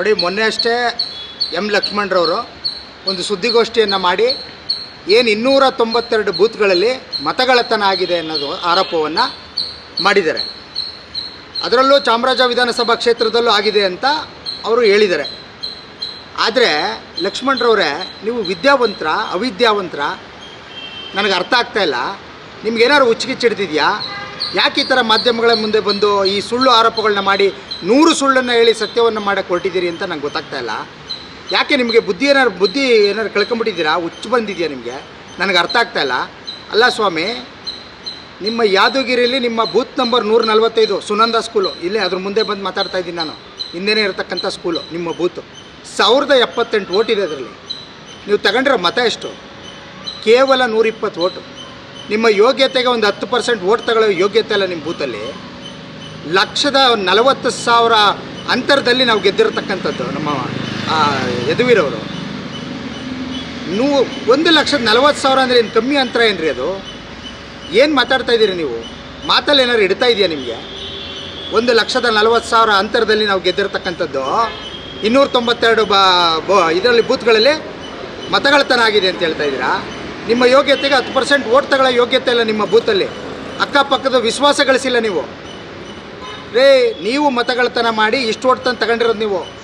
ನೋಡಿ, ಮೊನ್ನೆ ಅಷ್ಟೇ ಎಂ ಲಕ್ಷ್ಮಣರವರು ಒಂದು ಸುದ್ದಿಗೋಷ್ಠಿಯನ್ನು ಮಾಡಿ, ಏನು ಇನ್ನೂರ ತೊಂಬತ್ತೆರಡು ಬೂತ್ಗಳಲ್ಲಿ ಮತಗಳತನ ಆಗಿದೆ ಅನ್ನೋದು ಆರೋಪವನ್ನು ಮಾಡಿದ್ದಾರೆ. ಅದರಲ್ಲೂ ಚಾಮರಾಜ ವಿಧಾನಸಭಾ ಕ್ಷೇತ್ರದಲ್ಲೂ ಆಗಿದೆ ಅಂತ ಅವರು ಹೇಳಿದ್ದಾರೆ. ಆದರೆ ಲಕ್ಷ್ಮಣರವರೇ, ನೀವು ವಿದ್ಯಾವಂತರ, ಅವಿದ್ಯಾವಂತರ, ನನಗೆ ಅರ್ಥ ಆಗ್ತಾ ಇಲ್ಲ. ನಿಮ್ಗೇನಾದ್ರು ಹುಚ್ಚಿಗಿಚ್ಚಿಡ್ತಿದ್ಯಾ ಯಾಕೆ ಈ ಥರ ಮಾಧ್ಯಮಗಳ ಮುಂದೆ ಬಂದು ಈ ಸುಳ್ಳು ಆರೋಪಗಳನ್ನ ಮಾಡಿ ನೂರು ಸುಳ್ಳನ್ನು ಹೇಳಿ ಸತ್ಯವನ್ನು ಮಾಡಕ್ಕೆ ಹೊರಟಿದ್ದೀರಿ ಅಂತ ನಂಗೆ ಗೊತ್ತಾಗ್ತಾ ಇಲ್ಲ. ಯಾಕೆ ನಿಮಗೆ ಬುದ್ಧಿ ಏನಾರು ಬುದ್ಧಿ ಏನಾರು ಕಳ್ಕೊಂಬಿಟ್ಟಿದ್ದೀರಾ? ಹುಚ್ಚು ಬಂದಿದೆಯಾ ನಿಮಗೆ? ನನಗೆ ಅರ್ಥ ಆಗ್ತಾ ಇಲ್ಲ. ಅಲ್ಲ ಸ್ವಾಮಿ, ನಿಮ್ಮ ಯಾದಗಿರಿಯಲ್ಲಿ ನಿಮ್ಮ ಬೂತ್ ನಂಬರ್ ನೂರ ನಲ್ವತ್ತೈದು ಸುನಂದ ಸ್ಕೂಲು. ಇಲ್ಲೇ ಅದ್ರ ಮುಂದೆ ಬಂದು ಮಾತಾಡ್ತಾ ಇದ್ದೀನಿ ನಾನು. ಹಿಂದೆನೇ ಇರತಕ್ಕಂಥ ಸ್ಕೂಲು, ನಿಮ್ಮ ಬೂತು. ಸಾವಿರದ ಎಪ್ಪತ್ತೆಂಟು ಓಟ್ ಇದೆ ಅದರಲ್ಲಿ. ನೀವು ತಗೊಂಡಿರೋ ಮತ ಎಷ್ಟು? ಕೇವಲ ನೂರಿಪ್ಪತ್ತು ಓಟು ನಿಮ್ಮ ಯೋಗ್ಯತೆಗೆ ಒಂದು ಹತ್ತು ಪರ್ಸೆಂಟ್ ಓಟ್ ತಗೊಳ್ಳೋ ಯೋಗ್ಯತೆ ಅಲ್ಲ ನಿಮ್ಮ ಬೂತಲ್ಲಿ? ಲಕ್ಷದ ನಲವತ್ತು ಸಾವಿರ ಅಂತರದಲ್ಲಿ ನಾವು ಗೆದ್ದಿರತಕ್ಕಂಥದ್ದು ನಮ್ಮ ಯದುವೀರವರು. ನೂ ಒಂದು ಲಕ್ಷದ ನಲವತ್ತು ಸಾವಿರ ಅಂದರೆ ಏನು ಕಮ್ಮಿ ಅಂತರ ಏನು ರೀ ಅದು? ಏನು ಮಾತಾಡ್ತಾ ಇದ್ದೀರಿ ನೀವು? ಮಾತಲ್ಲಿ ಏನಾದ್ರು ಇಡ್ತಾ ಇದೆಯಾ ನಿಮಗೆ? ಒಂದು ಲಕ್ಷದ ನಲವತ್ತು ಸಾವಿರ ಅಂತರದಲ್ಲಿ ನಾವು ಗೆದ್ದಿರತಕ್ಕಂಥದ್ದು ಇನ್ನೂರ ತೊಂಬತ್ತೆರಡು ಬಾ, ಬೋ, ಇದರಲ್ಲಿ ಬೂತ್ಗಳಲ್ಲಿ ಮತಗಳತನ ಆಗಿದೆ ಅಂತ ಹೇಳ್ತಾ ಇದ್ದೀರಾ? ನಿಮ್ಮ ಯೋಗ್ಯತೆಗೆ ಹತ್ತು ಪರ್ಸೆಂಟ್ ಓಟ್ ತಗೊಳ್ಳೋ ಯೋಗ್ಯತೆ ಇಲ್ಲ ನಿಮ್ಮ ಬೂತಲ್ಲಿ ಅಕ್ಕಪಕ್ಕದ ವಿಶ್ವಾಸ ಗಳಿಸಿಲ್ಲ ನೀವು. ರೇ, ನೀವು ಮತಗಳತನ ಮಾಡಿ ಇಷ್ಟು ಓಟ್ ತಂದು ತಗೊಂಡಿರೋದು ನೀವು.